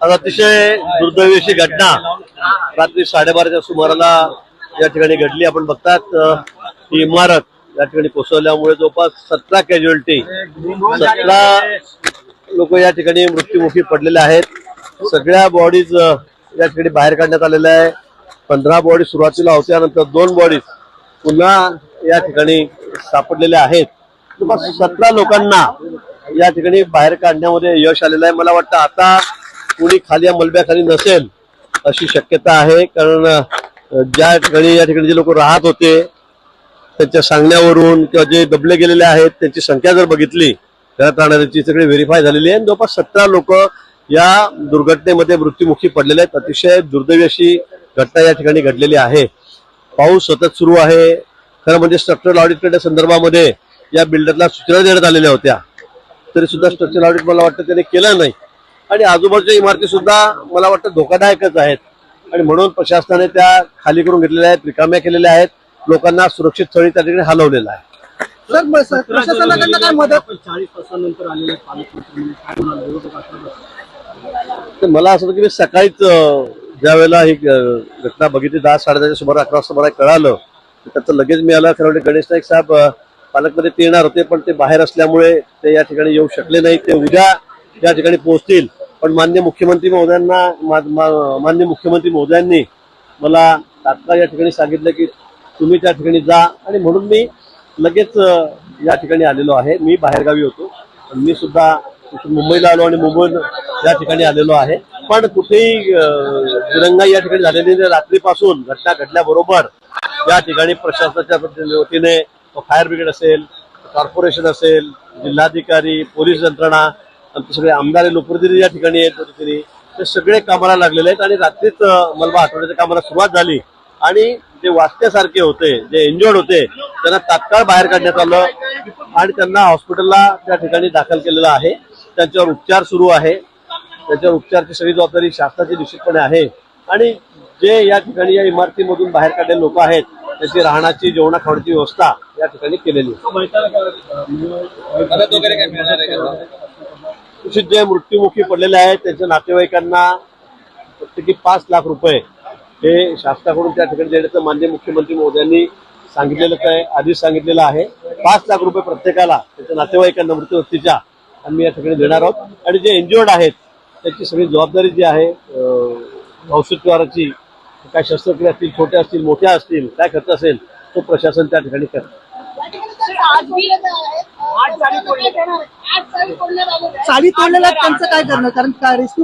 आज अतिशय दुर्दैवी अशी घटना रात्री साडेबाराच्या सुमाराला या ठिकाणी घडली. आपण बघतात ही इमारत या ठिकाणी कोसळल्यामुळे जवळपास सतरा कॅज्युअलिटी सतरा लोक या ठिकाणी मृत्युमुखी पडलेले आहेत. सगळ्या बॉडीज या ठिकाणी बाहेर काढण्यात आलेल्या आहे. पंधरा बॉडी सुरुवातीला होत्या नंतर दोन बॉडीज पुन्हा या ठिकाणी सापडलेल्या आहेत. सतरा लोकांना या ठिकाणी बाहेर काढण्यामध्ये यश आलेलं आहे. मला वाटतं आता कुणी खाली या मलब्याखाली नसेल अशी शक्यता आहे. कारण ज्या ठिकाणी या ठिकाणी जे लोक राहत होते त्यांच्या सांगण्यावरून किंवा जे दबले गेलेले आहेत त्यांची संख्या जर बघितली घरात राहणाऱ्यांची सगळी व्हेरीफाय झालेली आहे. आणि जवळपास सतरा लोक या दुर्घटनेमध्ये मृत्युमुखी पडलेले आहेत. अतिशय दुर्दैवी अशी घटना या ठिकाणी घडलेली आहे. पाऊस सतत सुरू आहे. खरं म्हणजे स्ट्रक्चरल ऑडिट करण्या संदर्भामध्ये या बिल्डरला सूचना देण्यात आलेल्या होत्या. तरी सुद्धा स्ट्रक्चरल ऑडिट मला वाटतं त्याने केलं नाही. आणि आजूबाजूच्या इमारती सुद्धा मला वाटतं धोकादायकच आहेत. आणि म्हणून प्रशासनाने त्या खाली करून घेतलेल्या आहेत रिकाम्या केलेल्या आहेत. लोकांना सुरक्षित स्थळी त्या ठिकाणी हलवलेलं आहे. प्रशासनाकडनं काय मदत? चाळीस तासानंतर आलेले तर मला असं होतं की मी सकाळीच ज्या वेळेला ही घटना बघितली दहा साडेदहाच्या सुमारे अकरा वाजता मला कळालं त्याचं लगेच मी आला. खरं म्हणजे गणेश नाईक साहेब पालकमध्ये ते येणार होते पण ते बाहेर असल्यामुळे ते या ठिकाणी येऊ शकले नाही ते उद्या या ठिकाणी पोहोचतील. पण मान्य मुख्यमंत्री महोदयांना मा- मा- मान्य मुख्यमंत्री महोदयांनी मला तात्काळ या ठिकाणी सांगितलं की तुम्ही त्या ठिकाणी जा. आणि म्हणून मी लगेच या ठिकाणी आलेलो आहे. मी बाहेरगावी होतो. मी सुद्धा मुंबईला आलो आणि मुंबईत या ठिकाणी आलेलो आहे. पण कुठेही अं, दिरंगाई या ठिकाणी झालेली नाही. रात्रीपासून घटना घडल्याबरोबर या ठिकाणी प्रशासनाच्या वतीने फायर ब्रिगेड असेल कॉर्पोरेशन असेल जिल्हाधिकारी पोलीस यंत्रणा आमचे सगळे आमदार लोकप्रतिनिधी या ठिकाणी आहेत प्रतिनिधी ते सगळे कामाला लागलेले आहेत आणि रात्रीच मलबा हटवण्याच्या कामाला सुरुवात झाली. आणि जे वाचण्यासारखे होते जे इंजर्ड होते त्यांना तात्काळ बाहेर काढण्यात आलं आणि त्यांना हॉस्पिटलला त्या ठिकाणी दाखल केलेलं आहे. त्यांच्यावर उपचार सुरू आहे. त्याच्यावर उपचारची सगळी जबाबदारी शासनाची निश्चितपणे आहे. आणि जे या ठिकाणी या इमारतीमधून बाहेर काढलेले लोक आहेत त्यांची राहण्याची जेवणा खावण्याची व्यवस्था या ठिकाणी केलेली काय जे मृत्युमुखी पडलेले आहेत त्यांच्या नातेवाईकांना प्रत्येकी पाच लाख रुपये हे शासनाकडून त्या ठिकाणी देण्याचं मान्य मुख्यमंत्री मोदयांनी सांगितलेलं आहे आधीच सांगितलेलं आहे. पाच लाख रुपये प्रत्येकाला त्याच्या नातेवाईकांना मृत्यू व्यक्तीच्या आम्ही या ठिकाणी देणार आहोत. आणि जे इंजुर्ड आहेत त्याची सगळी जबाबदारी जी आहे अं, औषधोपचाराची काय शस्त्रक्रिया असतील छोट्या असतील मोठ्या असतील काय खर्च असेल तो प्रशासन त्या ठिकाणी करतं. आज भी आज चाली फोडण्यात आले चावी तोडलेल्या त्यांचं काय करणं कारण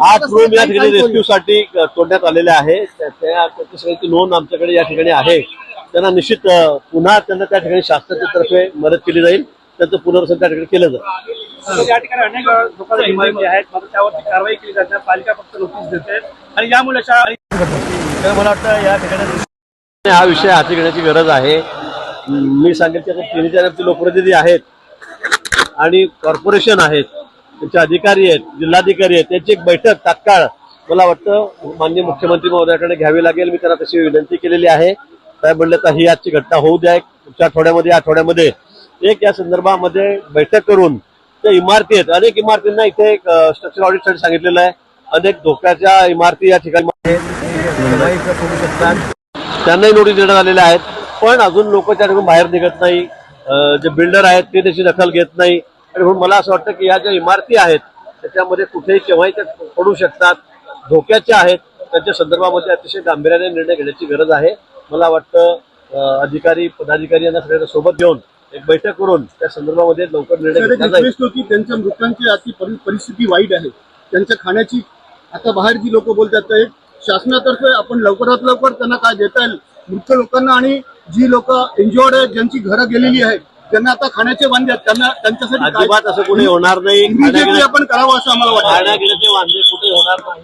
आठ रूम या ठिकाणी रेस्क्यू साठी तोडण्यात आलेले आहे. त्या- त्या त्याची सगळ्याची नोंद आमच्याकडे या ठिकाणी आहे. त्यांना निश्चित अं, पुन्हा त्यांना त्या ठिकाणी शासनाच्या तर्फे मदत केली जाईल. त्यांचं पुनर्वसन त्या ठिकाणी केलं जाईल. या ठिकाणी अनेक लोकांच्या इमारती आहेत. मात्र त्यावरती कारवाई केली जाते. पालिका फक्त नोटीस देते. आणि यामुळे अशा तर मला वाटतं या ठिकाणी हा विषय हाती घेण्याची गरज आहे. मी सांगेल की तिन्ही चार आमचे लोकप्रतिनिधी आहेत आणि कॉर्पोरेशन आहेत त्यांचे अधिकारी आहेत जिल्हाधिकारी आहेत त्यांची एक बैठक तात्काळ मला वाटतं मान्य मुख्यमंत्री महोदयाकडे घ्यावी लागेल. मी त्यांना तशी विनंती केलेली आहे. साहेब म्हणलं तर ही आजची घटना होऊ द्या. पुढच्या आठवड्यामध्ये आठवड्यामध्ये एक या संदर्भामध्ये बैठक करून त्या इमारती आहेत. अनेक इमारतींना इथे एक स्ट्रक्चर ऑडिटसाठी सांगितलेलं आहे. अनेक धोक्याच्या इमारती या ठिकाणी त्यांनाही नोटीस देण्यात आलेल्या आहेत. पण अजून लोक त्या ठिकाणी बाहेर निघत नाही. जे बिल्डर आहेत ते त्याची दखल घेत नाही. आणि म्हणून मला असं वाटतं की या ज्या इमारती आहेत त्याच्यामध्ये कुठेही केव्हाही त्या पडू शकतात. धोक्याच्या आहेत. त्यांच्या संदर्भामध्ये अतिशय गांभीर्याने निर्णय घेण्याची गरज आहे. मला वाटतं अधिकारी पदाधिकारी यांना सगळ्यांना सोबत घेऊन एक बैठक करून त्या संदर्भामध्ये लवकर निर्णय होती त्यांच्या मृतांची अति परि- परिस्थिती वाईट आहे. त्यांच्या खाण्याची आता बाहेर जी लोक बोलतात शासनातर्फे आपण लवकरात लवकर त्यांना काय देता येईल? मृत लोकांना आणि जी लोक इंजॉर्ड आहेत ज्यांची घरं गेलेली आहेत त्यांना आता खाण्याचे वांदे आहेत. त्यांना त्यांच्यासाठी अजिबात असं कुठे होणार नाही. आपण करावं असं आम्हाला वाटतं. वांदे कुठे होणार नाही.